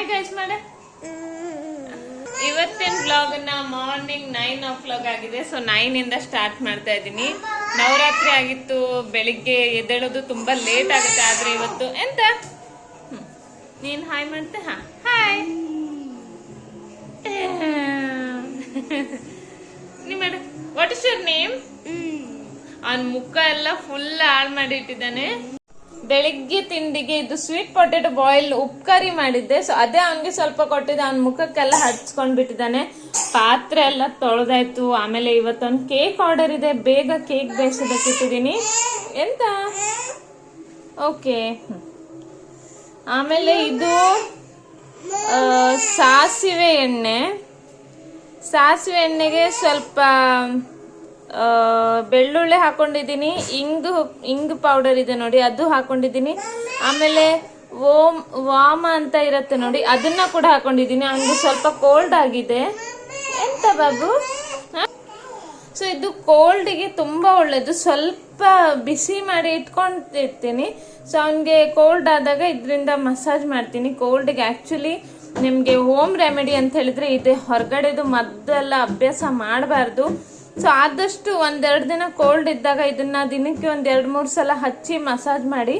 Hi guys ಮಾಡ ಇವತ್ತಿನ ಬ್ಲಾಗ್ನ ಮಾರ್ನಿಂಗ್ ನೈನ್ ಓ ಕ್ಲಾಕ್ ಆಗಿದೆ. ಸೊ ನೈನ್ ಇಂದ ಸ್ಟಾರ್ಟ್ ಮಾಡ್ತಾ ಇದ್ದೀನಿ. ನವರಾತ್ರಿ ಆಗಿತ್ತು ಬೆಳಿಗ್ಗೆ ಎದ್ದೇಳೋದು ತುಂಬಾ ಲೇಟ್ ಆಗುತ್ತೆ ಆದ್ರೆ ಇವತ್ತು ಎಂತ. ನೀನ್ ಹಾಯ್ ಮಾಡ್ತೆ? ಹಾ ಹಾಯ್ ನಿಮ್ಮ ವಾಟ್ ಇಸ್ ಯುವರ್ ನೇಮ್ ಅವನ್ ಮುಖ ಎಲ್ಲ ಫುಲ್ ಹಾಳು ಮಾಡಿ ಇಟ್ಟಿದ್ದಾನೆ. ಬೆಳಿಗ್ಗೆ ತಿಂಡಿಗೆ ಇದು ಸ್ವೀಟ್ ಪೊಟೆಟೊ ಬಾಯ್ಲ್ ಉಪ್ಕರಿ ಮಾಡಿದ್ದೆ. ಸೊ ಅದೇ ಅವನಿಗೆ ಸ್ವಲ್ಪ ಕೊಟ್ಟಿದ್ದೆ. ಅವ್ನ ಮುಖಕ್ಕೆಲ್ಲ ಹಚ್ಕೊಂಡ್ ಬಿಟ್ಟಿದ್ದಾನೆ. ಪಾತ್ರೆ ಎಲ್ಲ ತೊಳೆದಾಯ್ತು. ಆಮೇಲೆ ಇವತ್ತೊಂದು ಕೇಕ್ ಆರ್ಡರ್ ಇದೆ. ಬೇಗ ಕೇಕ್ ಬೇಯಿಸೋದಕ್ಕಿಟ್ಟಿದ್ದೀನಿ ಎಂತ? ಓಕೆ ಆಮೇಲೆ ಇದು ಸಾಸಿವೆ ಎಣ್ಣೆ. ಸಾಸಿವೆ ಎಣ್ಣೆಗೆ ಸ್ವಲ್ಪ ಬೆಳ್ಳುಳ್ಳಿ ಹಾಕೊಂಡಿದ್ದೀನಿ. ಇಂಗು ಇಂಗು ಪೌಡರ್ ಇದೆ ನೋಡಿ, ಅದು ಹಾಕೊಂಡಿದ್ದೀನಿ. ಆಮೇಲೆ ಓಮ್ ವಾಮ ಅಂತ ಇರುತ್ತೆ ನೋಡಿ, ಅದನ್ನ ಕೂಡ ಹಾಕೊಂಡಿದ್ದೀನಿ. ಅವನಿಗೆ ಸ್ವಲ್ಪ ಕೋಲ್ಡ್ ಆಗಿದೆ. ಎಂತ ಬಾಬು? ಸೊ ಇದು ಕೋಲ್ಡಿಗೆ ತುಂಬ ಒಳ್ಳೇದು. ಸ್ವಲ್ಪ ಬಿಸಿ ಮಾಡಿ ಇಟ್ಕೊಂಡಿರ್ತೀನಿ. ಸೊ ಅವನಿಗೆ ಕೋಲ್ಡ್ ಆದಾಗ ಇದರಿಂದ ಮಸಾಜ್ ಮಾಡ್ತೀನಿ. ಕೋಲ್ಡ್ಗೆ ಆ್ಯಕ್ಚುಲಿ ನಿಮಗೆ ಹೋಮ್ ರೆಮಿಡಿ ಅಂತ ಹೇಳಿದ್ರೆ ಇದೆ. ಹೊರಗಡೆದು ಮದ್ದೆಲ್ಲ ಅಭ್ಯಾಸ ಮಾಡಬಾರ್ದು. ಸೊ ಆದಷ್ಟು ಒಂದೆರಡು ದಿನ ಕೋಲ್ಡ್ ಇದ್ದಾಗ ಇದನ್ನ ದಿನಕ್ಕೆ ಒಂದ್ ಎರಡು ಮೂರು ಸಲ ಹಚ್ಚಿ ಮಸಾಜ್ ಮಾಡಿ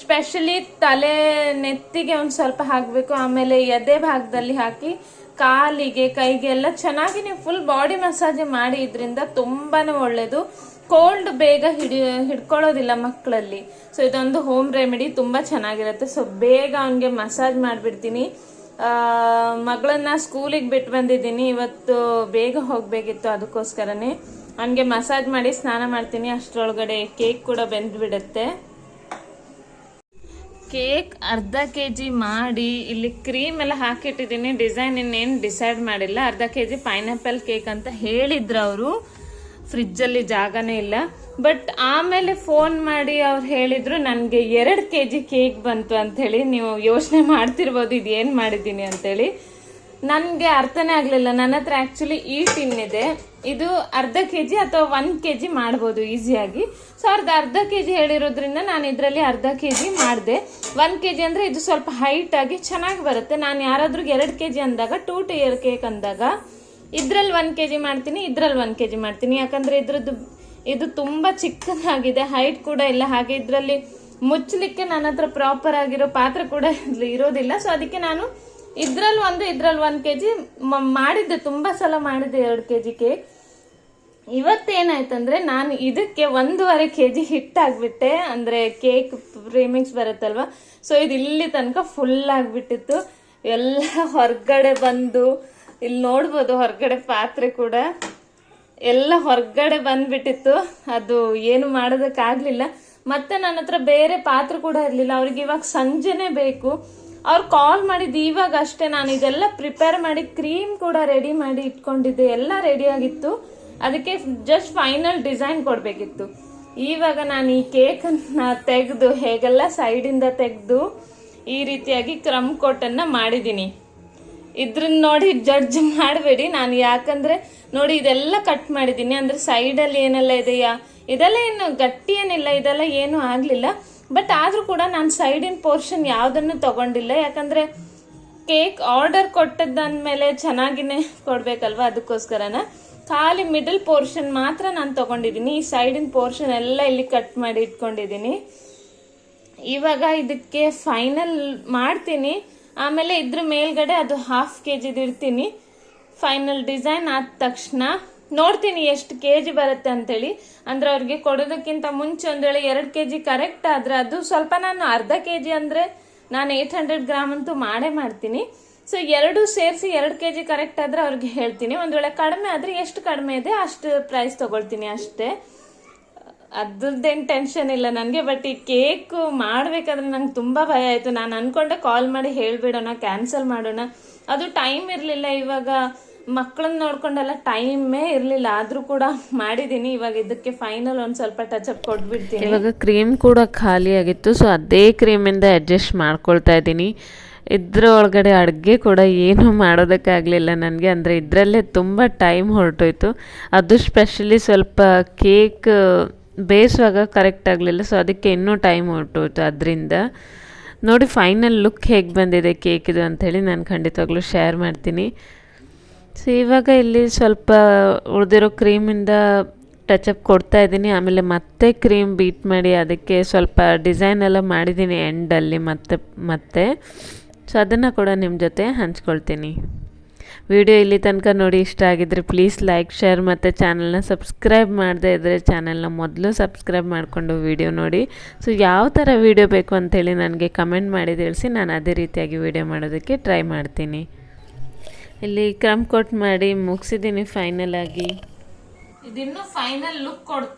ಸ್ಪೆಷಲಿ ತಲೆ ನೆತ್ತಿಗೆ ಒಂದು ಸ್ವಲ್ಪ ಹಾಕಬೇಕು, ಆಮೇಲೆ ಎದೆ ಭಾಗದಲ್ಲಿ ಹಾಕಿ, ಕಾಲಿಗೆ, ಕೈಗೆ ಎಲ್ಲ ಚೆನ್ನಾಗಿ ನೀವು ಫುಲ್ ಬಾಡಿ ಮಸಾಜ್ ಮಾಡಿ ಇದರಿಂದ ತುಂಬಾ ಒಳ್ಳೇದು. ಕೋಲ್ಡ್ ಬೇಗ ಹಿಡಿ, ಹಿಡ್ಕೊಳ್ಳೋದಿಲ್ಲ ಮಕ್ಕಳಲ್ಲಿ. ಸೊ ಇದೊಂದು ಹೋಮ್ ರೆಮಿಡಿ ತುಂಬಾ ಚೆನ್ನಾಗಿರುತ್ತೆ. ಸೊ ಬೇಗ ಅವನಿಗೆ ಮಸಾಜ್ ಮಾಡಿಬಿಡ್ತೀನಿ. ಮಗಳನ್ನ ಸ್ಕೂಲಿಗೆ ಬಿಟ್ಟು ಬಂದಿದ್ದೀನಿ. ಇವತ್ತು ಬೇಗ ಹೋಗಬೇಕಿತ್ತು ಅದಕ್ಕೋಸ್ಕರನೇ. ಅವನಿಗೆ ಮಸಾಜ್ ಮಾಡಿ ಸ್ನಾನ ಮಾಡ್ತೀನಿ. ಅಷ್ಟರೊಳಗಡೆ ಕೇಕ್ ಕೂಡ ಬೆಂದ್ಬಿಡುತ್ತೆ. ಕೇಕ್ ಅರ್ಧ ಕೆ ಜಿ ಮಾಡಿ ಇಲ್ಲಿ ಕ್ರೀಮ್ ಎಲ್ಲ ಹಾಕಿಟ್ಟಿದ್ದೀನಿ. ಡಿಸೈನ್ ಇನ್ನೇನು ಡಿಸೈಡ್ ಮಾಡಿಲ್ಲ. ಅರ್ಧ ಕೆ ಜಿ ಪೈನಾಪಲ್ ಕೇಕ್ ಅಂತ ಹೇಳಿದ್ರು ಅವರು. ಫ್ರಿಜ್ಜಲ್ಲಿ ಜಾಗನೇ ಇಲ್ಲ. ಬಟ್ ಆಮೇಲೆ ಫೋನ್ ಮಾಡಿ ಅವ್ರು ಹೇಳಿದ್ರು ನನಗೆ ಎರಡು ಕೆ ಜಿ ಕೇಕ್ ಬಂತು ಅಂಥೇಳಿ ನೀವು ಯೋಚನೆ ಮಾಡ್ತಿರ್ಬೋದು, ಇದು ಏನು ಮಾಡಿದ್ದೀನಿ ಅಂತೇಳಿ ನನಗೆ ಅರ್ಥನೇ ಆಗಲಿಲ್ಲ. ನನ್ನ ಹತ್ರ ಆ್ಯಕ್ಚುಲಿ ಈ ಟಿನ್ ಇದೆ. ಇದು ಅರ್ಧ ಕೆ ಜಿ ಅಥವಾ ಒನ್ ಕೆ ಜಿ ಮಾಡ್ಬೋದು ಈಸಿಯಾಗಿ ಸೊ ಅರ್ಧ ಅರ್ಧ ಕೆ ಜಿ ಹೇಳಿರೋದ್ರಿಂದ ನಾನು ಇದರಲ್ಲಿ ಅರ್ಧ ಕೆ ಜಿ ಮಾಡಿದೆ. ಒನ್ ಕೆ ಜಿ ಅಂದರೆ ಇದು ಸ್ವಲ್ಪ ಹೈಟ್ ಆಗಿ ಚೆನ್ನಾಗಿ ಬರುತ್ತೆ. ನಾನು ಯಾರಾದ್ರೂ ಎರಡು ಕೆ ಜಿ ಅಂದಾಗ ಟೂ ಟು ಕೇಕ್ ಅಂದಾಗ ಇದ್ರಲ್ಲಿ ಒಂದು ಕೆ ಜಿ ಮಾಡ್ತೀನಿ, ಇದ್ರಲ್ಲಿ ಒಂದು ಕೆ ಜಿ ಮಾಡ್ತೀನಿ. ಯಾಕಂದ್ರೆ ಇದ್ರದ್ದು, ಇದು ತುಂಬ ಚಿಕ್ಕದಾಗಿದೆ ಹೈಟ್ ಕೂಡ ಇಲ್ಲ. ಹಾಗೆ ಇದರಲ್ಲಿ ಮುಚ್ಚಲಿಕ್ಕೆ ನನ್ನ ಹತ್ರ ಪ್ರಾಪರ್ ಆಗಿರೋ ಪಾತ್ರೆ ಕೂಡ ಇರೋದಿಲ್ಲ. ಸೊ ಅದಕ್ಕೆ ನಾನು ಇದ್ರಲ್ಲಿ ಒಂದು ಇದ್ರಲ್ಲಿ ಒಂದು ಕೆ ಜಿ ಮಾಡಿದ್ದೆ. ತುಂಬಾ ಸಲ ಮಾಡಿದ್ದೆ ಎರಡು ಕೆ ಜಿ ಕೇಕ್ ಇವತ್ತೇನಾಯ್ತಂದ್ರೆ ನಾನು ಇದಕ್ಕೆ ಒಂದೂವರೆ ಕೆ ಜಿ ಹಿಟ್ಟಾಗ್ಬಿಟ್ಟೆ ಅಂದ್ರೆ ಕೇಕ್ ಪ್ರೀಮಿಕ್ಸ್ ಬರುತ್ತಲ್ವ? ಸೊ ಇದು ಇಲ್ಲಿ ತನಕ ಫುಲ್ ಆಗಿಬಿಟ್ಟಿತ್ತು. ಎಲ್ಲ ಹೊರಗಡೆ ಬಂದು ಇಲ್ಲಿ ನೋಡ್ಬೋದು ಹೊರಗಡೆ ಪಾತ್ರೆ ಕೂಡ. ಎಲ್ಲ ಹೊರಗಡೆ ಬಂದ್ಬಿಟ್ಟಿತ್ತು. ಅದು ಏನು ಮಾಡೋದಕ್ಕಾಗ್ಲಿಲ್ಲ. ಮತ್ತೆ ನನ್ನ ಹತ್ರ ಬೇರೆ ಪಾತ್ರೆ ಕೂಡ ಇರಲಿಲ್ಲ. ಅವ್ರಿಗೆ ಇವಾಗ ಸಂಜೆನೆ ಬೇಕು. ಅವ್ರು ಕಾಲ್ ಮಾಡಿದ್ದು ಇವಾಗ ಅಷ್ಟೇ. ನಾನು ಇದೆಲ್ಲ ಪ್ರಿಪೇರ್ ಮಾಡಿ ಕ್ರೀಮ್ ಕೂಡ ರೆಡಿ ಮಾಡಿ ಇಟ್ಕೊಂಡಿದ್ದೆ. ಎಲ್ಲ ರೆಡಿ ಆಗಿತ್ತು. ಅದಕ್ಕೆ ಜಸ್ಟ್ ಫೈನಲ್ ಡಿಸೈನ್ ಕೊಡಬೇಕಿತ್ತು. ಇವಾಗ ನಾನು ಈ ಕೇಕನ್ನು ತೆಗೆದು, ಹೇಗೆಲ್ಲ ಸೈಡಿಂದ ತೆಗೆದು, ಈ ರೀತಿಯಾಗಿ ಕ್ರಮ್ ಕೋಟನ್ನು ಮಾಡಿದ್ದೀನಿ. ಇದ್ರನ್ನ ನೋಡಿ ಜಡ್ಜ್ ಮಾಡಬೇಡಿ. ನಾನು ಯಾಕಂದ್ರೆ ನೋಡಿ ಇದೆಲ್ಲ ಕಟ್ ಮಾಡಿದ್ದೀನಿ. ಅಂದ್ರೆ ಸೈಡಲ್ಲಿ ಏನೆಲ್ಲ ಇದೆಯಾ? ಇದೆಲ್ಲ ಏನು ಗಟ್ಟಿ ಏನಿಲ್ಲ, ಇದೆಲ್ಲ ಏನು ಆಗಲಿಲ್ಲ. ಬಟ್ ಆದ್ರೂ ಕೂಡ ನಾನು ಸೈಡಿನ ಪೋರ್ಷನ್ ಯಾವುದನ್ನು ತಗೊಂಡಿಲ್ಲ. ಯಾಕಂದ್ರೆ ಕೇಕ್ ಆರ್ಡರ್ ಕೊಟ್ಟದ್ದಂದ್ಮೇಲೆ ಚೆನ್ನಾಗಿನೇ ಕೊಡ್ಬೇಕಲ್ವಾ ಅದಕ್ಕೋಸ್ಕರನ? ಖಾಲಿ ಮಿಡಲ್ ಪೋರ್ಷನ್ ಮಾತ್ರ ನಾನು ತಗೊಂಡಿದ್ದೀನಿ. ಈ ಸೈಡಿನ ಪೋರ್ಷನ್ ಎಲ್ಲ ಇಲ್ಲಿ ಕಟ್ ಮಾಡಿ ಇಟ್ಕೊಂಡಿದ್ದೀನಿ. ಇವಾಗ ಇದಕ್ಕೆ ಫೈನಲ್ ಮಾಡ್ತೀನಿ. ಆಮೇಲೆ ಇದ್ರ ಮೇಲ್ಗಡೆ ಅದು ಹಾಫ್ ಕೆ ಜಿದು ಇರ್ತೀನಿ ಫೈನಲ್ ಡಿಸೈನ್ ಆದ ತಕ್ಷಣ ನೋಡ್ತೀನಿ ಎಷ್ಟು ಕೆ ಜಿ ಬರುತ್ತೆ ಅಂತೇಳಿ. ಅಂದ್ರೆ ಅವ್ರಿಗೆ ಕೊಡೋದಕ್ಕಿಂತ ಮುಂಚೆ ಒಂದ್ ವೇಳೆ ಎರಡು ಕೆ ಜಿ ಕರೆಕ್ಟ್ ಆದ್ರೆ ಅದು ಸ್ವಲ್ಪ ನಾನು ಅರ್ಧ ಕೆ ಜಿ ಅಂದ್ರೆ ನಾನು ಏಟ್ ಹಂಡ್ರೆಡ್ ಗ್ರಾಮ್ ಅಂತೂ ಮಾಡೇ ಮಾಡ್ತೀನಿ. ಸೊ ಎರಡು ಸೇರಿಸಿ ಎರಡು ಕೆ ಜಿ ಕರೆಕ್ಟ್ ಆದ್ರೆ ಅವ್ರಿಗೆ ಹೇಳ್ತೀನಿ. ಒಂದ್ ವೇಳೆ ಕಡಿಮೆ ಆದ್ರೆ ಎಷ್ಟು ಕಡಿಮೆ ಇದೆ ಅಷ್ಟು ಪ್ರೈಸ್ ತಗೊಳ್ತೀನಿ ಅಷ್ಟೇ. ಅದ್ರದ್ದೇನು ಟೆನ್ಷನ್ ಇಲ್ಲ ನನಗೆ ಬಟ್ ಈ ಕೇಕು ಮಾಡಬೇಕಾದ್ರೆ ನಂಗೆ ತುಂಬ ಭಯ ಆಯಿತು. ನಾನು ಅನ್ಕೊಂಡೆ ಕಾಲ್ ಮಾಡಿ ಹೇಳಿಬಿಡೋಣ ಕ್ಯಾನ್ಸಲ್ ಮಾಡೋಣ. ಅದು ಟೈಮ್ ಇರಲಿಲ್ಲ ಇವಾಗ. ಮಕ್ಕಳನ್ನ ನೋಡ್ಕೊಂಡೆಲ್ಲ ಟೈಮೇ ಇರಲಿಲ್ಲ. ಆದರೂ ಕೂಡ ಮಾಡಿದ್ದೀನಿ ಇವಾಗ ಇದಕ್ಕೆ ಫೈನಲ್ ಒಂದು ಸ್ವಲ್ಪ ಟಚಪ್ ಕೊಟ್ಬಿಡ್ತೀನಿ. ಇವಾಗ ಕ್ರೀಮ್ ಕೂಡ ಖಾಲಿ ಆಗಿತ್ತು ಸೊ ಅದೇ ಕ್ರೀಮಿಂದ ಅಡ್ಜಸ್ಟ್ ಮಾಡ್ಕೊಳ್ತಾ ಇದ್ದೀನಿ. ಇದ್ರ ಒಳಗಡೆ ಅಡುಗೆ ಕೂಡ ಏನೂ ಮಾಡೋದಕ್ಕಾಗಲಿಲ್ಲ ನನಗೆ. ಅಂದರೆ ಇದರಲ್ಲೇ ತುಂಬ ಟೈಮ್ ಹೊರಟೋಯ್ತು. ಅದು ಸ್ಪೆಷಲಿ ಸ್ವಲ್ಪ ಕೇಕ್ ಬೇಯಿಸುವಾಗ ಕರೆಕ್ಟ್ ಆಗಲಿಲ್ಲ. ಸೊ ಅದಕ್ಕೆ ಇನ್ನೂ ಟೈಮ್ ಹೊರಟೋಯ್ತು ಅದರಿಂದ. ನೋಡಿ ಫೈನಲ್ ಲುಕ್ ಹೇಗೆ ಬಂದಿದೆ ಕೇಕಿದು ಅಂಥೇಳಿ ನಾನು ಖಂಡಿತವಾಗ್ಲೂ ಶೇರ್ ಮಾಡ್ತೀನಿ. ಸೊ ಇವಾಗ ಇಲ್ಲಿ ಸ್ವಲ್ಪ ಉಳಿದಿರೋ ಕ್ರೀಮಿಂದ ಟಚಪ್ ಕೊಡ್ತಾ ಇದ್ದೀನಿ. ಆಮೇಲೆ ಮತ್ತೆ ಕ್ರೀಮ್ ಬೀಟ್ ಮಾಡಿ ಅದಕ್ಕೆ ಸ್ವಲ್ಪ ಡಿಸೈನ್ ಎಲ್ಲ ಮಾಡಿದ್ದೀನಿ ಎಂಡಲ್ಲಿ ಮತ್ತೆ ಮತ್ತೆ. ಸೊ ಅದನ್ನು ಕೂಡ ನಿಮ್ಮ ಜೊತೆ ಹಂಚ್ಕೊಳ್ತೀನಿ. ವಿಡಿಯೋ ಇಲ್ಲಿ ತನಕ ನೋಡಿ ಇಷ್ಟ ಆಗಿದ್ರೆ ಪ್ಲೀಸ್ ಲೈಕ್ ಶೇರ್ ಮತ್ತು ಚಾನಲ್ನ ಸಬ್ಸ್ಕ್ರೈಬ್ ಮಾಡದೇ ಇದ್ದರೆ ಚಾನಲ್ನ ಮೊದಲು ಸಬ್ಸ್ಕ್ರೈಬ್ ಮಾಡಿಕೊಂಡು ವಿಡಿಯೋ ನೋಡಿ. ಸೊ ಯಾವ ಥರ ವಿಡಿಯೋ ಬೇಕು ಅಂತೇಳಿ ನನಗೆ ಕಮೆಂಟ್ ಮಾಡಿ ತಿಳಿಸಿ. ನಾನು ಅದೇ ರೀತಿಯಾಗಿ ವಿಡಿಯೋ ಮಾಡೋದಕ್ಕೆ ಟ್ರೈ ಮಾಡ್ತೀನಿ. ಇಲ್ಲಿ ಕ್ರಮ್ ಕೋಟ್ ಮಾಡಿ ಮುಗಿಸಿದ್ದೀನಿ ಫೈನಲ್ ಆಗಿ. ಇದಿನ್ನು ಫೈನಲ್ ಲುಕ್ ಕೊಡ್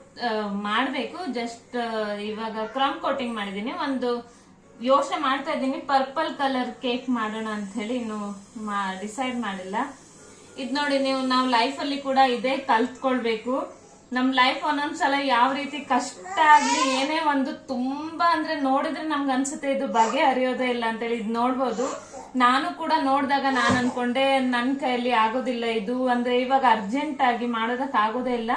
ಮಾಡಬೇಕು. ಜಸ್ಟ್ ಇವಾಗ ಕ್ರಮ್ ಕೋಟಿಂಗ್ ಮಾಡಿದ್ದೀನಿ. ಒಂದು ಯೋಚನೆ ಮಾಡ್ತಾ ಇದ್ದೀನಿ. ಪರ್ಪಲ್ ಕಲರ್ ಕೇಕ್ ಮಾಡೋಣ ಅಂತ ಹೇಳಿ ಇನ್ನು ಡಿಸೈಡ್ ಮಾಡಿಲ್ಲ. ಇದು ನೋಡಿ ನೀವು, ನಾವು ಲೈಫಲ್ಲಿ ಕೂಡ ಇದೇ ಕಲ್ತ್ಕೊಳ್ಬೇಕು. ನಮ್ ಲೈಫ್ ಒಂದೊಂದ್ಸಲ ಯಾವ ರೀತಿ ಕಷ್ಟ ಆಗ್ಲಿ, ಏನೇ ಒಂದು ತುಂಬಾ ಅಂದ್ರೆ ನೋಡಿದ್ರೆ ನಮ್ಗೆ ಅನ್ಸುತ್ತೆ, ಇದು ಬಗೆ ಅರಿಯೋದೇ ಇಲ್ಲ ಅಂತೇಳಿ ಇದು ನೋಡ್ಬೋದು. ನಾನು ಕೂಡ ನೋಡಿದಾಗ ನಾನು ಅನ್ಕೊಂಡೆ ನನ್ನ ಕೈಯಲ್ಲಿ ಆಗೋದಿಲ್ಲ ಇದು. ಅಂದ್ರೆ ಇವಾಗ ಅರ್ಜೆಂಟ್ ಆಗಿ ಮಾಡೋದಕ್ ಆಗೋದೇ ಇಲ್ಲ.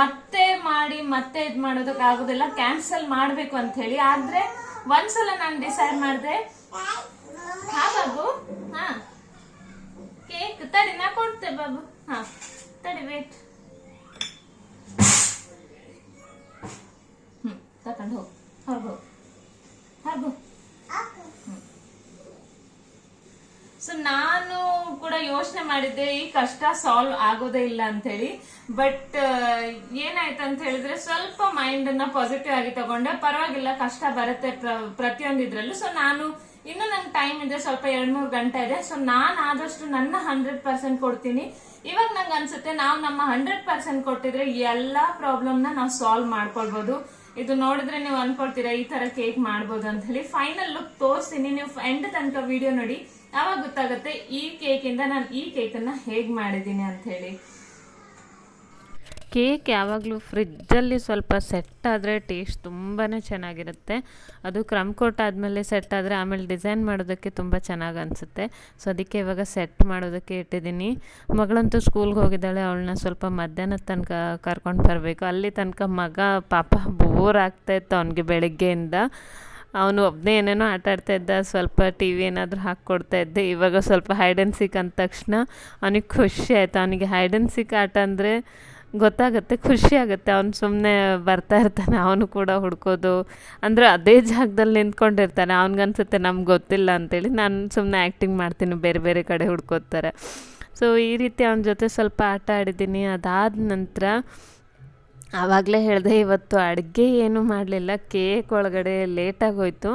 ಮತ್ತೆ ಮಾಡಿ, ಮತ್ತೆ ಇದು ಮಾಡೋದಕ್ ಆಗೋದಿಲ್ಲ. ಕ್ಯಾನ್ಸಲ್ ಮಾಡ್ಬೇಕು ಅಂತ ಹೇಳಿ ಆದ್ರೆ ಒಂದ್ಸಲ ನಾನು ಡಿಸೈಡ್ ಮಾಡಿದೆ. ಹಾ ಬಾಬು, ಹಾ. ಕೇಕ್ ತಡಿ, ನಾ ಕೊಡ್ತೆ ಬಾಬು. ಹಾ, ತಡಿ ವೇಟ್ ಹ್ಮ್, ತಕೊಂಡು ಹೋಗು ಹೊರಗೆ ಹೋಗು ಹೋಗು. ಸೊ ನಾನು ಕೂಡ ಯೋಚನೆ ಮಾಡಿದ್ದೆ, ಈ ಕಷ್ಟ ಸಾಲ್ವ್ ಆಗೋದೇ ಇಲ್ಲ ಅಂತ ಹೇಳಿ ಬಟ್ ಏನಾಯ್ತು ಅಂತ ಹೇಳಿದ್ರೆ ಸ್ವಲ್ಪ ಮೈಂಡ್ ಅನ್ನ ಪಾಸಿಟಿವ್ ಆಗಿ ತಗೊಂಡೆ. ಪರವಾಗಿಲ್ಲ, ಕಷ್ಟ ಬರುತ್ತೆ ಪ್ರ- ಪ್ರತಿಯೊಂದಿದ್ರಲ್ಲೂ. ಸೊ ನಾನು ಇನ್ನು ನಂಗೆ ಟೈಮ್ ಇದೆ ಸ್ವಲ್ಪ ಎರಡ್ ಮೂರು ಗಂಟೆ ಇದೆ. ಸೊ ನಾನು ಆದಷ್ಟು ನನ್ನ ಹಂಡ್ರೆಡ್ ಪರ್ಸೆಂಟ್ ಕೊಡ್ತೀನಿ. ಇವಾಗ ನಂಗೆ ಅನ್ಸುತ್ತೆ, ನಾವು ನಮ್ಮ ಹಂಡ್ರೆಡ್ ಪರ್ಸೆಂಟ್ ಕೊಟ್ಟಿದ್ರೆ ಎಲ್ಲಾ ಪ್ರಾಬ್ಲಮ್ನ ನಾವು ಸಾಲ್ವ್ ಮಾಡ್ಕೊಳ್ಬಹುದು ಇದು ನೋಡಿದ್ರೆ ನೀವು ಅನ್ಕೊಳ್ತೀರಾ, ಈ ತರ ಕೇಕ್ ಮಾಡ್ಬೋದು ಅಂತ ಹೇಳಿ. ಫೈನಲ್ ಲುಕ್ ತೋರಿಸ್ತೀನಿ. ನೀವು ಎಂಡ್ ತನಕ ವಿಡಿಯೋ ನೋಡಿ. ಅವಾಗ ಗೊತ್ತಾಗುತ್ತೆ ಈ ಕೇಕ್ ಇಂದ ನಾನು ಈ ಕೇಕ್ ಅನ್ನ ಹೇಗ್ ಮಾಡಿದ್ದೀನಿ ಅಂತ ಹೇಳಿ. ಕೇಕ್ ಯಾವಾಗಲೂ ಫ್ರಿಜ್ಜಲ್ಲಿ ಸ್ವಲ್ಪ ಸೆಟ್ ಆದರೆ ಟೇಸ್ಟ್ ತುಂಬಾ ಚೆನ್ನಾಗಿರುತ್ತೆ. ಅದು ಕ್ರಮ್ ಕೋಟ್ ಆದಮೇಲೆ ಸೆಟ್ ಆದರೆ ಆಮೇಲೆ ಡಿಸೈನ್ ಮಾಡೋದಕ್ಕೆ ತುಂಬ ಚೆನ್ನಾಗಿ ಅನಿಸುತ್ತೆ. ಸೊ, ಅದಕ್ಕೆ ಇವಾಗ ಸೆಟ್ ಮಾಡೋದಕ್ಕೆ ಇಟ್ಟಿದ್ದೀನಿ. ಮಗಳಂತೂ ಸ್ಕೂಲ್ಗೆ ಹೋಗಿದ್ದಾಳೆ, ಅವಳನ್ನ ಸ್ವಲ್ಪ ಮಧ್ಯಾಹ್ನದ ತನಕ ಕರ್ಕೊಂಡು ಬರಬೇಕು. ಅಲ್ಲಿ ತನಕ ಮಗ ಪಾಪ ಬೋರ್ ಆಗ್ತಾಯಿತ್ತು ಅವನಿಗೆ ಬೆಳಗ್ಗೆಯಿಂದ. ಅವನು ಒಬ್ಬನೇ ಏನೇನೋ ಆಟ ಆಡ್ತಾ ಇದ್ದ, ಸ್ವಲ್ಪ ಟಿ ವಿ ಏನಾದರೂ ಹಾಕ್ಕೊಡ್ತಾ ಇದ್ದೆ. ಇವಾಗ ಸ್ವಲ್ಪ ಹೈಡ್ ಆ್ಯಂಡ್ ಸಿಕ್ ಅಂದ ತಕ್ಷಣ ಅವನಿಗೆ ಖುಷಿ ಆಯಿತು. ಅವನಿಗೆ ಹೈಡ್ ಸಿಕ್ ಆಟ ಅಂದರೆ ಗೊತ್ತಾಗುತ್ತೆ, ಖುಷಿ ಆಗುತ್ತೆ. ಅವ್ನು ಸುಮ್ಮನೆ ಬರ್ತಾ ಇರ್ತಾನೆ, ಅವನು ಕೂಡ ಹುಡ್ಕೋದು. ಅಂದರೆ ಅದೇ ಜಾಗದಲ್ಲಿ ನಿಂತ್ಕೊಂಡಿರ್ತಾನೆ. ಅವ್ನಿಗನ್ಸುತ್ತೆ, ನಮ್ಗೆ ಗೊತ್ತಿಲ್ಲ ಅಂತೇಳಿ ನಾನು ಸುಮ್ಮನೆ ಆ್ಯಕ್ಟಿಂಗ್ ಮಾಡ್ತೀನಿ, ಬೇರೆ ಬೇರೆ ಕಡೆ ಹುಡ್ಕೋತಾರೆ. ಸೊ ಈ ರೀತಿ ಅವನ ಜೊತೆ ಸ್ವಲ್ಪ ಆಟ ಆಡಿದ್ದೀನಿ. ಅದಾದ ನಂತರ ಆವಾಗಲೇ ಹೇಳಿದೆ, ಇವತ್ತು ಅಡುಗೆ ಏನೂ ಮಾಡಲಿಲ್ಲ. ಕೇಕ್ ಒಳಗಡೆ ಲೇಟಾಗೋಯ್ತು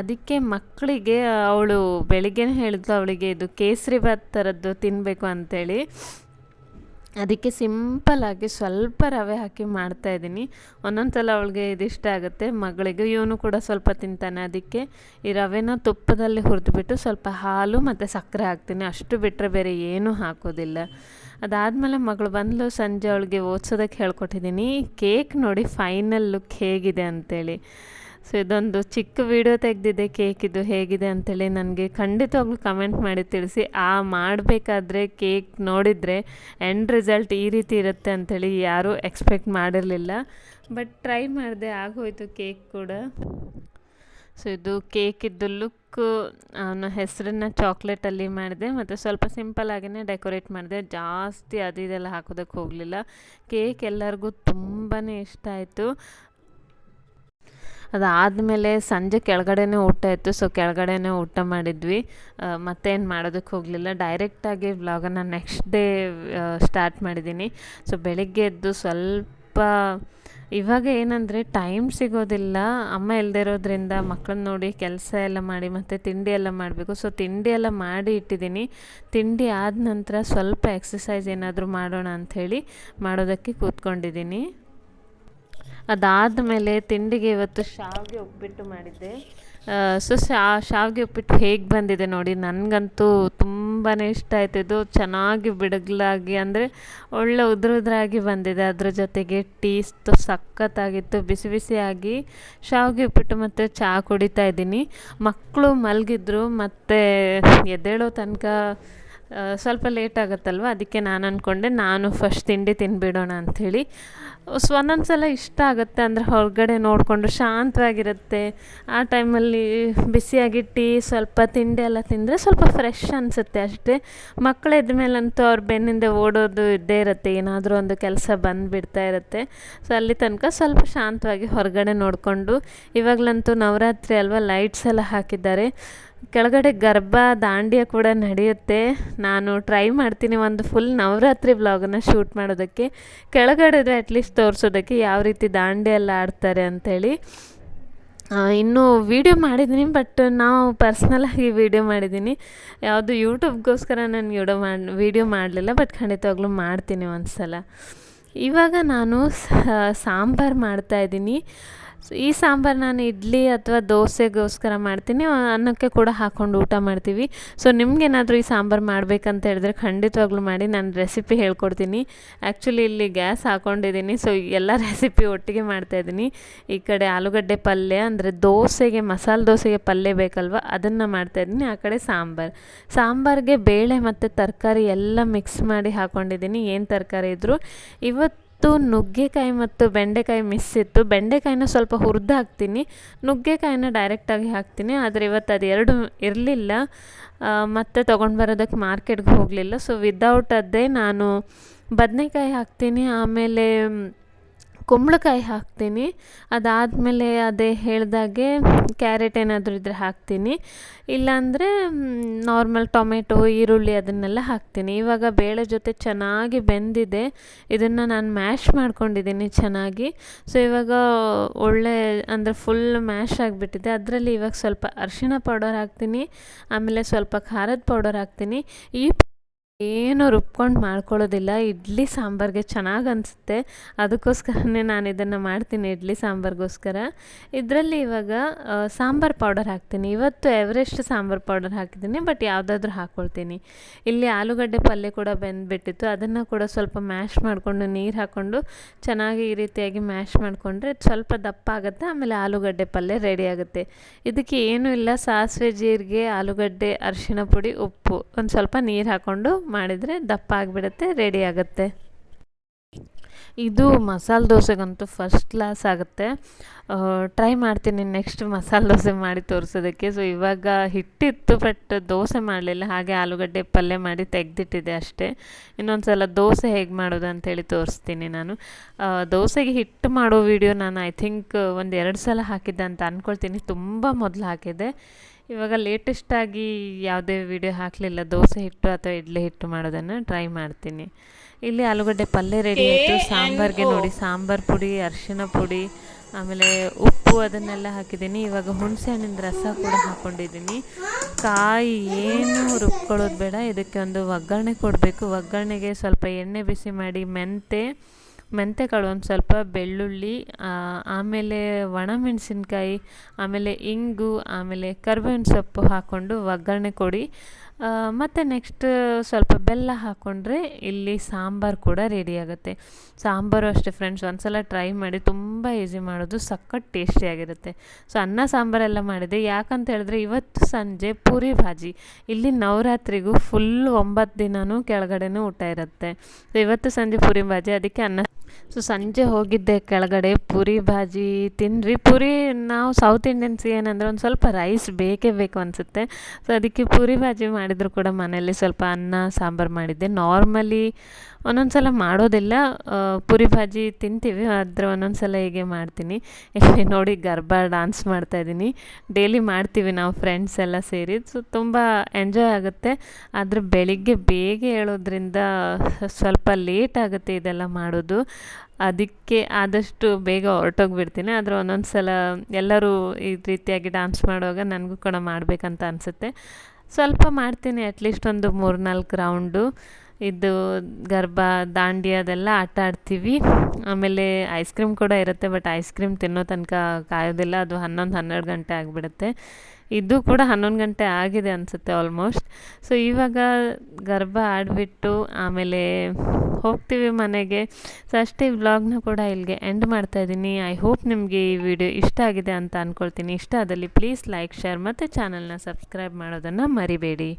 ಅದಕ್ಕೆ ಮಕ್ಕಳಿಗೆ ಅವಳು ಬೆಳಿಗ್ಗೆನೇ ಹೇಳಿದ್ಲು, ಅವಳಿಗೆ ಇದು ಕೇಸರಿ ಭಾತ್ ಥರದ್ದು ತಿನ್ನಬೇಕು ಅಂತೇಳಿ. ಅದಕ್ಕೆ ಸಿಂಪಲ್ಲಾಗಿ ಸ್ವಲ್ಪ ರವೆ ಹಾಕಿ ಮಾಡ್ತಾಯಿದ್ದೀನಿ ಒಂದೊಂದು ಸಲ ಅವಳಿಗೆ ಇದಿಷ್ಟ ಆಗುತ್ತೆ. ಮಗಳಿಗೆ ಇವನು ಕೂಡ ಸ್ವಲ್ಪ ತಿಂತಾನೆ. ಅದಕ್ಕೆ ಈ ರವೆನ ತುಪ್ಪದಲ್ಲಿ ಹುರಿದ್ಬಿಟ್ಟು ಸ್ವಲ್ಪ ಹಾಲು ಮತ್ತು ಸಕ್ಕರೆ ಹಾಕ್ತೀನಿ. ಅಷ್ಟು ಬಿಟ್ಟರೆ ಬೇರೆ ಏನೂ ಹಾಕೋದಿಲ್ಲ. ಅದಾದಮೇಲೆ ಮಗಳು ಬಂದಳು ಸಂಜೆ ಅವಳಿಗೆ ಓದಿಸೋದಕ್ಕೆ ಹೇಳ್ಕೊಟ್ಟಿದ್ದೀನಿ. ಕೇಕ್ ನೋಡಿ ಫೈನಲ್ ಲುಕ್ ಹೇಗಿದೆ ಅಂತೇಳಿ. ಸೊ ಇದೊಂದು ಚಿಕ್ಕ ವಿಡಿಯೋ ತೆಗೆದಿದೆ ಕೇಕಿದು ಹೇಗಿದೆ ಅಂತೇಳಿ ನನಗೆ ಖಂಡಿತವಾಗ್ಲೂ ಕಮೆಂಟ್ ಮಾಡಿ ತಿಳಿಸಿ. ಆ ಮಾಡಬೇಕಾದ್ರೆ ಕೇಕ್ ನೋಡಿದರೆ ಎಂಡ್ ರಿಸಲ್ಟ್ ಈ ರೀತಿ ಇರುತ್ತೆ ಅಂಥೇಳಿ ಯಾರೂ ಎಕ್ಸ್ಪೆಕ್ಟ್ ಮಾಡಿರಲಿಲ್ಲ. ಬಟ್ ಟ್ರೈ ಮಾಡಿದೆ ಆಗೋಯ್ತು ಕೇಕ್ ಕೂಡ. ಸೊ ಇದು ಕೇಕಿದ್ದು ಲುಕ್ ಅವನ ಹೆಸರನ್ನ ಚಾಕ್ಲೇಟಲ್ಲಿ ಮಾಡಿದೆ ಮತ್ತು ಸ್ವಲ್ಪ ಸಿಂಪಲ್ಲಾಗಿಯೇ ಡೆಕೋರೇಟ್ ಮಾಡಿದೆ. ಜಾಸ್ತಿ ಅದು ಇದೆಲ್ಲ ಹಾಕೋದಕ್ಕೆ ಹೋಗಲಿಲ್ಲ. ಕೇಕ್ ಎಲ್ಲರಿಗೂ ತುಂಬಾ ಇಷ್ಟ ಆಯಿತು. ಅದಾದಮೇಲೆ ಸಂಜೆ ಕೆಳಗಡೆನೇ ಊಟ ಇತ್ತು. ಸೊ ಕೆಳಗಡೆನೇ ಊಟ ಮಾಡಿದ್ವಿ. ಮತ್ತೇನು ಮಾಡೋದಕ್ಕೆ ಹೋಗಲಿಲ್ಲ. ಡೈರೆಕ್ಟಾಗಿ ವ್ಲಾಗನ್ನು ನೆಕ್ಸ್ಟ್ ಡೇ ಸ್ಟಾರ್ಟ್ ಮಾಡಿದ್ದೀನಿ ಸೊ ಬೆಳಿಗ್ಗೆ ಎದ್ದು ಸ್ವಲ್ಪ, ಇವಾಗ ಏನಂದರೆ ಟೈಮ್ ಸಿಗೋದಿಲ್ಲ. ಅಮ್ಮ ಇಲ್ಲದೆ ಇರೋದ್ರಿಂದ ಮಕ್ಕಳನ್ನ ನೋಡಿ ಕೆಲಸ ಎಲ್ಲ ಮಾಡಿ ಮತ್ತು ತಿಂಡಿ ಎಲ್ಲ ಮಾಡಬೇಕು. ಸೊ ತಿಂಡಿ ಎಲ್ಲ ಮಾಡಿ ಇಟ್ಟಿದ್ದೀನಿ ತಿಂಡಿ ಆದ ನಂತರ ಸ್ವಲ್ಪ ಎಕ್ಸಸೈಸ್ ಏನಾದರೂ ಮಾಡೋಣ ಅಂಥೇಳಿ ಮಾಡೋದಕ್ಕೆ ಕೂತ್ಕೊಂಡಿದ್ದೀನಿ ಅದಾದಮೇಲೆ ತಿಂಡಿಗೆ ಇವತ್ತು ಶಾವಿಗೆ ಉಪ್ಪಿಟ್ಟು ಮಾಡಿದ್ದೆ. ಸೊ ಶಾವಿಗೆ ಉಪ್ಪಿಟ್ಟು ಹೇಗೆ ಬಂದಿದೆ ನೋಡಿ, ನನಗಂತೂ ತುಂಬಾ ಇಷ್ಟ ಆಯ್ತು. ಇದು ಚೆನ್ನಾಗಿ ಬಿಡಗ್ಲಾಗಿ ಅಂದರೆ ಒಳ್ಳೆ ಉದ್ರ ಉದ್ರಾಗಿ ಬಂದಿದೆ. ಅದ್ರ ಜೊತೆಗೆ ಟೀಸ್ತು ಸಖತ್ತಾಗಿತ್ತು. ಬಿಸಿ ಬಿಸಿಯಾಗಿ ಶಾವಿಗೆ ಉಪ್ಪಿಟ್ಟು ಮತ್ತು ಚಹಾ ಕುಡಿತಾ ಇದ್ದೀನಿ. ಮಕ್ಕಳು ಮಲಗಿದ್ರು ಮತ್ತು ಎದ್ದೇಳೋ ತನಕ ಸ್ವಲ್ಪ ಲೇಟ್ ಆಗುತ್ತಲ್ವ? ಅದಕ್ಕೆ ನಾನು ಅಂದ್ಕೊಂಡೆ ನಾನು ಫಸ್ಟ್ ತಿಂಡಿ ತಿನ್ಬಿಡೋಣ ಅಂಥೇಳಿ ಸ್- ಒಂದೊಂದು ಸಲ ಇಷ್ಟ ಆಗುತ್ತೆ ಅಂದರೆ ಹೊರಗಡೆ ನೋಡಿಕೊಂಡು ಶಾಂತವಾಗಿರುತ್ತೆ. ಆ ಟೈಮಲ್ಲಿ ಬಿಸಿಯಾಗಿ ಟೀ, ಸ್ವಲ್ಪ ತಿಂಡಿ ಎಲ್ಲ ತಿಂದರೆ ಸ್ವಲ್ಪ ಫ್ರೆಶ್ ಅನಿಸುತ್ತೆ ಅಷ್ಟೇ. ಎದ್ದ ಮೇಲಂತೂ ಅವ್ರ ಬೆನ್ನಿಂದ ಓಡೋದು ಇದ್ದೇ ಇರುತ್ತೆ. ಏನಾದರೂ ಒಂದು ಕೆಲಸ ಬಂದುಬಿಡ್ತಾ ಇರುತ್ತೆ. ಸೊ ಅಲ್ಲಿ ತನಕ ಸ್ವಲ್ಪ ಶಾಂತವಾಗಿ ಹೊರಗಡೆ ನೋಡಿಕೊಂಡು. ಇವಾಗಲಂತೂ ನವರಾತ್ರಿ ಅಲ್ವಾ ಲೈಟ್ಸ್ ಎಲ್ಲ ಹಾಕಿದ್ದಾರೆ. ಕೆಳಗಡೆ ಗರ್ಭ ದಾಂಡಿಯಾ ಕೂಡ ನಡೆಯುತ್ತೆ. ನಾನು ಟ್ರೈ ಮಾಡ್ತೀನಿ ಒಂದು ಫುಲ್ ನವರಾತ್ರಿ ವ್ಲಾಗನ್ನು ಶೂಟ್ ಮಾಡೋದಕ್ಕೆ. ಕೆಳಗಡೆ ಅಟ್ಲೀಸ್ಟ್ ತೋರಿಸೋದಕ್ಕೆ ಯಾವ ರೀತಿ ದಾಂಡ್ಯ ಎಲ್ಲ ಆಡ್ತಾರೆ ಅಂಥೇಳಿ ಇನ್ನೂ ವೀಡಿಯೋ ಮಾಡಿದ್ದೀನಿ ಬಟ್ ನಾವು ಪರ್ಸ್ನಲಾಗಿ ವೀಡಿಯೋ ಮಾಡಿದ್ದೀನಿ. ಯಾವುದು ಯೂಟ್ಯೂಬ್ಗೋಸ್ಕರ ನಾನು ವಿಡಿಯೋ ಮಾಡಿ ವೀಡಿಯೋ ಮಾಡಲಿಲ್ಲ ಬಟ್ ಖಂಡಿತವಾಗ್ಲೂ ಮಾಡ್ತೀನಿ ಒಂದು ಸಲ ಇವಾಗ ನಾನು ಸಾಂಬಾರು ಮಾಡ್ತಾಯಿದ್ದೀನಿ ಈ ಸಾಂಬಾರು ನಾನು ಇಡ್ಲಿ ಅಥವಾ ದೋಸೆಗೋಸ್ಕರ ಮಾಡ್ತೀನಿ ಅನ್ನಕ್ಕೆ ಕೂಡ ಹಾಕ್ಕೊಂಡು ಊಟ ಮಾಡ್ತೀವಿ. ಸೊ ನಿಮ್ಗೇನಾದರೂ ಈ ಸಾಂಬಾರು ಮಾಡಬೇಕಂತ ಹೇಳಿದ್ರೆ ಖಂಡಿತವಾಗ್ಲೂ ಮಾಡಿ, ನಾನು ರೆಸಿಪಿ ಹೇಳ್ಕೊಡ್ತೀನಿ. ಆ್ಯಕ್ಚುಲಿ ಇಲ್ಲಿ ಗ್ಯಾಸ್ ಹಾಕ್ಕೊಂಡಿದ್ದೀನಿ ಸೊ ಎಲ್ಲ ರೆಸಿಪಿ ಒಟ್ಟಿಗೆ ಮಾಡ್ತಾಯಿದ್ದೀನಿ ಈ ಕಡೆ ಆಲೂಗಡ್ಡೆ ಪಲ್ಯ, ಅಂದರೆ ದೋಸೆಗೆ, ಮಸಾಲೆ ದೋಸೆಗೆ ಪಲ್ಯ ಬೇಕಲ್ವ, ಅದನ್ನು ಮಾಡ್ತಾಯಿದ್ದೀನಿ ಆ ಕಡೆ ಸಾಂಬಾರು. ಸಾಂಬಾರಿಗೆ ಬೇಳೆ ಮತ್ತು ತರಕಾರಿ ಎಲ್ಲ ಮಿಕ್ಸ್ ಮಾಡಿ ಹಾಕ್ಕೊಂಡಿದ್ದೀನಿ ಏನು ತರಕಾರಿ ಇದ್ದರೂ ಇವತ್ತು ನುಗ್ಗೆಕಾಯಿ ಮತ್ತು ಬೆಂಡೆಕಾಯಿ ಮಿಸ್ ಇತ್ತು. ಬೆಂಡೆಕಾಯಿನ ಸ್ವಲ್ಪ ಹುರಿದು ಹಾಕ್ತೀನಿ. ನುಗ್ಗೆಕಾಯಿನ ಡೈರೆಕ್ಟಾಗಿ ಹಾಕ್ತೀನಿ. ಆದರೆ ಇವತ್ತು ಅದು ಎರಡು ಇರಲಿಲ್ಲ. ಮತ್ತೆ ತೊಗೊಂಡು ಬರೋದಕ್ಕೆ ಮಾರ್ಕೆಟ್ಗೆ ಹೋಗಲಿಲ್ಲ. ಸೊ ವಿದೌಟ್ ಅದೇ ನಾನು ಬದನೇಕಾಯಿ ಹಾಕ್ತೀನಿ. ಆಮೇಲೆ ಕುಂಬಳಕಾಯಿ ಹಾಕ್ತೀನಿ. ಅದಾದಮೇಲೆ ಅದೇ ಹೇಳಿದಾಗೆ ಕ್ಯಾರೆಟ್ ಏನಾದರೂ ಇದ್ದರೆ ಹಾಕ್ತೀನಿ. ಇಲ್ಲಾಂದರೆ ನಾರ್ಮಲ್ ಟೊಮೆಟೊ, ಈರುಳ್ಳಿ ಅದನ್ನೆಲ್ಲ ಹಾಕ್ತೀನಿ. ಇವಾಗ ಬೇಳೆ ಜೊತೆ ಚೆನ್ನಾಗಿ ಬೆಂದಿದೆ. ಇದನ್ನು ನಾನು ಮ್ಯಾಶ್ ಮಾಡ್ಕೊಂಡಿದ್ದೀನಿ ಚೆನ್ನಾಗಿ. ಸೊ ಇವಾಗ ಒಳ್ಳೆ ಅಂದರೆ ಫುಲ್ ಮ್ಯಾಶ್ ಆಗಿಬಿಟ್ಟಿದೆ. ಅದರಲ್ಲಿ ಇವಾಗ ಸ್ವಲ್ಪ ಅರಿಶಿಣ ಪೌಡರ್ ಹಾಕ್ತೀನಿ. ಆಮೇಲೆ ಸ್ವಲ್ಪ ಖಾರದ ಪೌಡರ್ ಹಾಕ್ತೀನಿ. ಈ ಏನು ರುಬ್ಕೊಂಡು ಮಾಡ್ಕೊಳ್ಳೋದಿಲ್ಲ. ಇಡ್ಲಿ ಸಾಂಬಾರಿಗೆ ಚೆನ್ನಾಗಿ ಅನಿಸುತ್ತೆ. ಅದಕ್ಕೋಸ್ಕರನೇ ನಾನು ಇದನ್ನು ಮಾಡ್ತೀನಿ ಇಡ್ಲಿ ಸಾಂಬಾರಿಗೋಸ್ಕರ. ಇದರಲ್ಲಿ ಇವಾಗ ಸಾಂಬಾರು ಪೌಡರ್ ಹಾಕ್ತೀನಿ. ಇವತ್ತು ಎವರೆಸ್ಟ್ ಸಾಂಬಾರ್ ಪೌಡರ್ ಹಾಕಿದ್ದೀನಿ, ಬಟ್ ಯಾವುದಾದ್ರೂ ಹಾಕ್ಕೊಳ್ತೀನಿ ಇಲ್ಲಿ ಆಲೂಗಡ್ಡೆ ಪಲ್ಯ ಕೂಡ ಬೆಂದ್ಬಿಟ್ಟಿತ್ತು. ಅದನ್ನು ಕೂಡ ಸ್ವಲ್ಪ ಮ್ಯಾಶ್ ಮಾಡಿಕೊಂಡು, ನೀರು ಹಾಕ್ಕೊಂಡು ಚೆನ್ನಾಗಿ ಈ ರೀತಿಯಾಗಿ ಮ್ಯಾಶ್ ಮಾಡಿಕೊಂಡ್ರೆ ಸ್ವಲ್ಪ ದಪ್ಪ ಆಗುತ್ತೆ, ಆಮೇಲೆ ಆಲೂಗಡ್ಡೆ ಪಲ್ಯ ರೆಡಿ ಆಗುತ್ತೆ. ಇದಕ್ಕೆ ಏನೂ ಇಲ್ಲ. ಸಾಸಿವೆ ಜೀರಿಗೆ, ಆಲೂಗಡ್ಡೆ ಅರಿಶಿನ ಪುಡಿ, ಉಪ್ಪು. ಒಂದು ಸ್ವಲ್ಪ ನೀರು ಹಾಕ್ಕೊಂಡು ಮಾಡಿದರೆ ದಪ್ಪ ಆಗಿಬಿಡುತ್ತೆ ರೆಡಿ ಆಗುತ್ತೆ. ಇದು ಮಸಾಲೆ ದೋಸೆಗಂತೂ ಫಸ್ಟ್ ಕ್ಲಾಸ್ ಆಗುತ್ತೆ. ಟ್ರೈ ಮಾಡ್ತೀನಿ ನೆಕ್ಸ್ಟ್ ಮಸಾಲೆ ದೋಸೆ ಮಾಡಿ ತೋರಿಸೋದಕ್ಕೆ. ಸೊ ಇವಾಗ ಹಿಟ್ಟಿತ್ತು ಬಟ್ ದೋಸೆ ಮಾಡಲಿಲ್ಲ. ಹಾಗೆ ಆಲೂಗಡ್ಡೆ ಪಲ್ಯ ಮಾಡಿ ತೆಗೆದಿಟ್ಟಿದೆ ಅಷ್ಟೇ. ಇನ್ನೊಂದು ಸಲ ದೋಸೆ ಹೇಗೆ ಮಾಡೋದು ಅಂತೇಳಿ ತೋರಿಸ್ತೀನಿ ನಾನು. ದೋಸೆಗೆ ಹಿಟ್ಟು ಮಾಡೋ ವಿಡಿಯೋ ನಾನು ಐ ಥಿಂಕ್ ಒಂದು ಎರಡು ಸಲ ಹಾಕಿದ್ದೆ ಅಂತ ಅಂದ್ಕೊಳ್ತೀನಿ ತುಂಬ ಮೊದಲು ಹಾಕಿದ್ದೆ. ಇವಾಗ ಲೇಟೆಸ್ಟಾಗಿ ಯಾವುದೇ ವಿಡಿಯೋ ಹಾಕಲಿಲ್ಲ ದೋಸೆ ಹಿಟ್ಟು ಅಥವಾ ಇಡ್ಲಿ ಹಿಟ್ಟು ಮಾಡೋದನ್ನು ಟ್ರೈ ಮಾಡ್ತೀನಿ. ಇಲ್ಲಿ ಆಲೂಗಡ್ಡೆ ಪಲ್ಯ ರೆಡಿ ಆಯಿತು. ಸಾಂಬಾರ್ಗೆ ನೋಡಿ ಸಾಂಬಾರ್ ಪುಡಿ ಅರಿಶಿಣ ಪುಡಿ ಆಮೇಲೆ ಉಪ್ಪು ಅದನ್ನೆಲ್ಲ ಹಾಕಿದ್ದೀನಿ. ಇವಾಗ ಹುಣಸೆ ಹಣ್ಣಿನ ರಸ ಕೂಡ ಹಾಕ್ಕೊಂಡಿದ್ದೀನಿ ಕಾಯಿ ಏನು ರುಬ್ಕೊಳ್ಳೋದು ಬೇಡ. ಇದಕ್ಕೆ ಒಂದು ಒಗ್ಗರಣೆ ಕೊಡಬೇಕು. ಒಗ್ಗರಣೆಗೆ ಸ್ವಲ್ಪ ಎಣ್ಣೆ ಬಿಸಿ ಮಾಡಿ ಮೆಂತೆ ಮೆಂತೆಕಾಳು ಒಂದು ಸ್ವಲ್ಪ ಬೆಳ್ಳುಳ್ಳಿ ಆಮೇಲೆ ಒಣಮೆಣಸಿನ್ಕಾಯಿ ಆಮೇಲೆ ಇಂಗು ಆಮೇಲೆ ಕರ್ಬೇವಿನ ಸೊಪ್ಪು ಹಾಕ್ಕೊಂಡು ಒಗ್ಗರಣೆ ಕೊಡಿ. ಮತ್ತು ನೆಕ್ಸ್ಟ್ ಸ್ವಲ್ಪ ಬೆಲ್ಲ ಹಾಕ್ಕೊಂಡ್ರೆ ಇಲ್ಲಿ ಸಾಂಬಾರು ಕೂಡ ರೆಡಿ ಆಗುತ್ತೆ. ಸಾಂಬಾರು ಅಷ್ಟೇ ಫ್ರೆಂಡ್ಸ್ ಒಂದ್ಸಲ ಟ್ರೈ ಮಾಡಿ ತುಂಬ ಈಸಿ ಮಾಡೋದು, ಸಖತ್ ಟೇಸ್ಟಿಯಾಗಿರುತ್ತೆ ಸೊ ಅನ್ನ ಸಾಂಬಾರೆಲ್ಲ ಮಾಡಿದೆ. ಯಾಕಂತ ಹೇಳಿದ್ರೆ ಇವತ್ತು ಸಂಜೆ ಪೂರಿ ಭಾಜಿ. ಇಲ್ಲಿ ನವರಾತ್ರಿಗೂ ಫುಲ್ ಒಂಬತ್ತು ದಿನವೂ ಕೆಳಗಡೆನೂ ಊಟ ಇರುತ್ತೆ. ಸೊ ಇವತ್ತು ಸಂಜೆ ಪೂರಿ ಭಾಜಿ, ಅದಕ್ಕೆ ಅನ್ನ. ಸೊ ಸಂಜೆ ಹೋಗಿದ್ದೆ ಕೆಳಗಡೆ ಪೂರಿ ಭಾಜಿ ತಿಂದ್ವಿ. ಪೂರಿ ನಾವು ಸೌತ್ ಇಂಡಿಯನ್ಸ್ ಏನಂದ್ರೆ ಒಂದು ಸ್ವಲ್ಪ ರೈಸ್ ಬೇಕೇ ಬೇಕು ಅನಿಸುತ್ತೆ. ಸೊ ಅದಕ್ಕೆ ಪೂರಿ ಭಾಜಿ ಮಾಡಿದ್ರು ಕೂಡ ಮನೆಯಲ್ಲಿ ಸ್ವಲ್ಪ ಅನ್ನ, ಸಾಂಬಾರು ಮಾಡಿದ್ದೆ. ನಾರ್ಮಲಿ ಒಂದೊಂದು ಸಲ ಮಾಡೋದಿಲ್ಲ ಪುರಿ ಭಾಜಿ ತಿಂತೀವಿ, ಆದರೆ ಒಂದೊಂದು ಸಲ ಹೀಗೆ ಮಾಡ್ತೀನಿ. ಇಲ್ಲಿ ನೋಡಿ ಗರ್ಭ ಡಾನ್ಸ್ ಮಾಡ್ತಾಯಿದ್ದೀನಿ ಡೈಲಿ ಮಾಡ್ತೀವಿ ನಾವು ಫ್ರೆಂಡ್ಸ್ ಎಲ್ಲ ಸೇರಿ. ಸೊ ತುಂಬ ಎಂಜಾಯ್ ಆಗುತ್ತೆ. ಆದರೆ ಬೆಳಿಗ್ಗೆ ಬೇಗ ಹೇಳೋದ್ರಿಂದ ಸ್ವಲ್ಪ ಲೇಟ್ ಆಗುತ್ತೆ ಇದೆಲ್ಲ ಮಾಡೋದು. ಅದಕ್ಕೆ ಆದಷ್ಟು ಬೇಗ ಹೊರಟೋಗ್ಬಿಡ್ತೀನಿ. ಆದರೆ ಒಂದೊಂದು ಸಲ ಎಲ್ಲರೂ ಈ ರೀತಿಯಾಗಿ ಡಾನ್ಸ್ ಮಾಡುವಾಗ ನನಗೂ ಕೂಡ ಮಾಡಬೇಕಂತ ಅನಿಸುತ್ತೆ. ಸ್ವಲ್ಪ ಮಾಡ್ತೀನಿ ಅಟ್ಲೀಸ್ಟ್ ಒಂದು ಮೂರು ನಾಲ್ಕು ರೌಂಡು ಇದು ಗರ್ಭ ದಾಂಡಿ ಅದೆಲ್ಲ ಆಟ ಆಡ್ತೀವಿ. ಆಮೇಲೆ ಐಸ್ ಕ್ರೀಮ್ ಕೂಡ ಇರುತ್ತೆ ಬಟ್ ಐಸ್ ಕ್ರೀಮ್ ತಿನ್ನೋ ತನಕ ಕಾಯೋದಿಲ್ಲ. ಅದು ಹನ್ನೊಂದು ಹನ್ನೆರಡು ಗಂಟೆ ಆಗಿಬಿಡುತ್ತೆ. ಇದು ಕೂಡ ಹನ್ನೊಂದು ಗಂಟೆ ಆಗಿದೆ ಅನಿಸುತ್ತೆ ಆಲ್ಮೋಸ್ಟ್ ಸೊ ಇವಾಗ ಗರ್ಭ ಆಡಿಬಿಟ್ಟು ಆಮೇಲೆ ಹೋಗ್ತೀವಿ ಮನೆಗೆ. ಸೊ ಅಷ್ಟೇ ವ್ಲಾಗ್ನ ಕೂಡ ಇಲ್ಲಿಗೆ ಎಂಡ್ ಮಾಡ್ತಾ ಇದ್ದೀನಿ. ಐ ಹೋಪ್ ನಿಮಗೆ ಈ ವಿಡಿಯೋ ಇಷ್ಟ ಆಗಿದೆ ಅಂತ ಅಂದ್ಕೊಳ್ತೀನಿ ಇಷ್ಟ ಆದಲ್ಲಿ ಪ್ಲೀಸ್ ಲೈಕ್ ಶೇರ್ ಮತ್ತು ಚಾನಲ್ನ ಸಬ್ಸ್ಕ್ರೈಬ್ ಮಾಡೋದನ್ನು ಮರಿಬೇಡಿ.